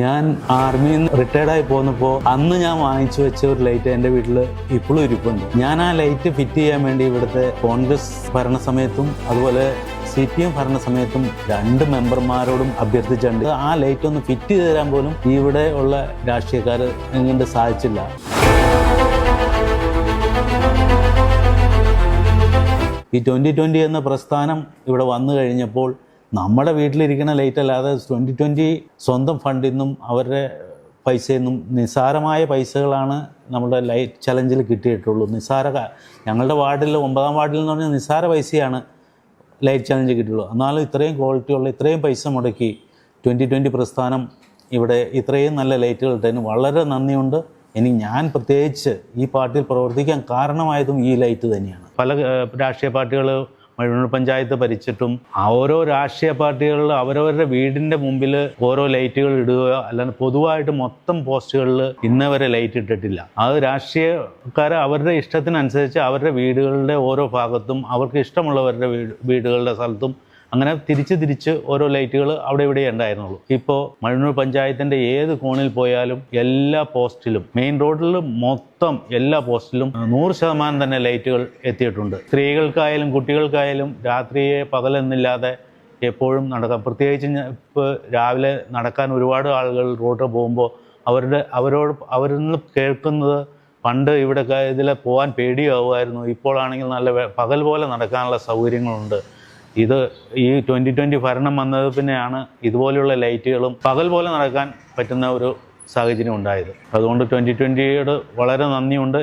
ഞാൻ ആർമിയിൽ നിന്ന് റിട്ടയർഡായി പോന്നപ്പോൾ അന്ന് ഞാൻ വാങ്ങിച്ചു വെച്ച ഒരു ലൈറ്റ് എന്റെ വീട്ടിൽ ഇപ്പോഴും ഇരിപ്പുണ്ട്. ഞാൻ ആ ലൈറ്റ് ഫിറ്റ് ചെയ്യാൻ വേണ്ടി ഇവിടുത്തെ കോൺഗ്രസ് ഭരണ സമയത്തും അതുപോലെ സി പി എം ഭരണ സമയത്തും രണ്ട് മെമ്പർമാരോടും അഭ്യർത്ഥിച്ചിട്ടുണ്ട്. ആ ലൈറ്റ് ഒന്ന് ഫിറ്റ് ചെയ്ത് തരാൻ പോലും ഇവിടെ ഉള്ള രാഷ്ട്രീയക്കാർ എങ്ങനെ സാധിച്ചില്ല. ഈ ട്വന്റി ട്വന്റി എന്ന പ്രസ്ഥാനം ഇവിടെ വന്നു കഴിഞ്ഞപ്പോൾ നമ്മുടെ വീട്ടിലിരിക്കുന്ന ലൈറ്റ് അല്ലാതെ ട്വന്റി ട്വന്റി സ്വന്തം ഫണ്ടിൽ നിന്നും അവരുടെ പൈസയിൽ നിന്നും നിസ്സാരമായ പൈസകളാണ് നമ്മുടെ ലൈറ്റ് ചലഞ്ചിൽ കിട്ടിയിട്ടുള്ളൂ. നിസ്സാര ഞങ്ങളുടെ വാർഡിൽ ഒമ്പതാം വാർഡിൽ എന്ന് പറഞ്ഞാൽ നിസ്സാര പൈസയാണ് ലൈറ്റ് ചലഞ്ച് കിട്ടിയുള്ളൂ എന്നാലും ഇത്രയും ക്വാളിറ്റിയുള്ള ഇത്രയും പൈസ മുടക്കി ട്വന്റി ട്വന്റി പ്രസ്ഥാനം ഇവിടെ ഇത്രയും നല്ല ലൈറ്റുകൾ ഇട്ടതിന് വളരെ നന്ദിയുണ്ട്. ഇനി ഞാൻ പ്രത്യേകിച്ച് ഈ പാർട്ടിയിൽ പ്രവർത്തിക്കാൻ കാരണമായതും ഈ ലൈറ്റ് തന്നെയാണ്. പല രാഷ്ട്രീയ പാർട്ടികൾ മഴൂർ പഞ്ചായത്ത് ഭരിച്ചിട്ടും ഓരോ രാഷ്ട്രീയ പാർട്ടികളിൽ അവരവരുടെ വീടിന്റെ മുമ്പിൽ ഓരോ ലൈറ്റുകൾ ഇടുക അല്ലാതെ പൊതുവായിട്ട് മൊത്തം പോസ്റ്റുകളിൽ ഇന്നവരെ ലൈറ്റ് ഇട്ടിട്ടില്ല. അത് രാഷ്ട്രീയക്കാർ അവരുടെ ഇഷ്ടത്തിനനുസരിച്ച് അവരുടെ വീടുകളുടെ ഓരോ ഭാഗത്തും അവർക്ക് ഇഷ്ടമുള്ളവരുടെ വീട് വീടുകളുടെ സ്ഥലത്തും അങ്ങനെ തിരിച്ച് തിരിച്ച് ഓരോ ലൈറ്റുകൾ അവിടെ ഇവിടെ ഉണ്ടായിരുന്നുള്ളൂ. ഇപ്പോൾ മഴൂർ പഞ്ചായത്തിന്റെ ഏത് കോണിൽ പോയാലും എല്ലാ പോസ്റ്റിലും മെയിൻ റോഡിൽ മൊത്തം എല്ലാ പോസ്റ്റിലും നൂറ് ശതമാനം തന്നെ ലൈറ്റുകൾ എത്തിയിട്ടുണ്ട്. സ്ത്രീകൾക്കായാലും കുട്ടികൾക്കായാലും രാത്രിയെ പകലെന്നില്ലാതെ എപ്പോഴും നടക്കാം. പ്രത്യേകിച്ച് ഇപ്പോൾ രാവിലെ നടക്കാൻ ഒരുപാട് ആളുകൾ റോഡിൽ പോകുമ്പോൾ അവരുടെ അവരോട് അവരിൽ നിന്ന് കേൾക്കുന്നത് പണ്ട് ഇവിടെ ഇതിൽ പോകാൻ പേടിയാവുമായിരുന്നു. ഇപ്പോഴാണെങ്കിൽ നല്ല പകൽ പോലെ നടക്കാനുള്ള സൗകര്യങ്ങളുണ്ട്. ഇത് ഈ ട്വന്റി ട്വന്റി ഭരണം വന്നത് പിന്നെയാണ് ഇതുപോലെയുള്ള ലൈറ്റുകളും പകൽ പോലെ നടക്കാൻ പറ്റുന്ന ഒരു സാഹചര്യം ഉണ്ടായത്. അതുകൊണ്ട് ട്വന്റി ട്വന്റിയോട് വളരെ നന്ദിയുണ്ട്.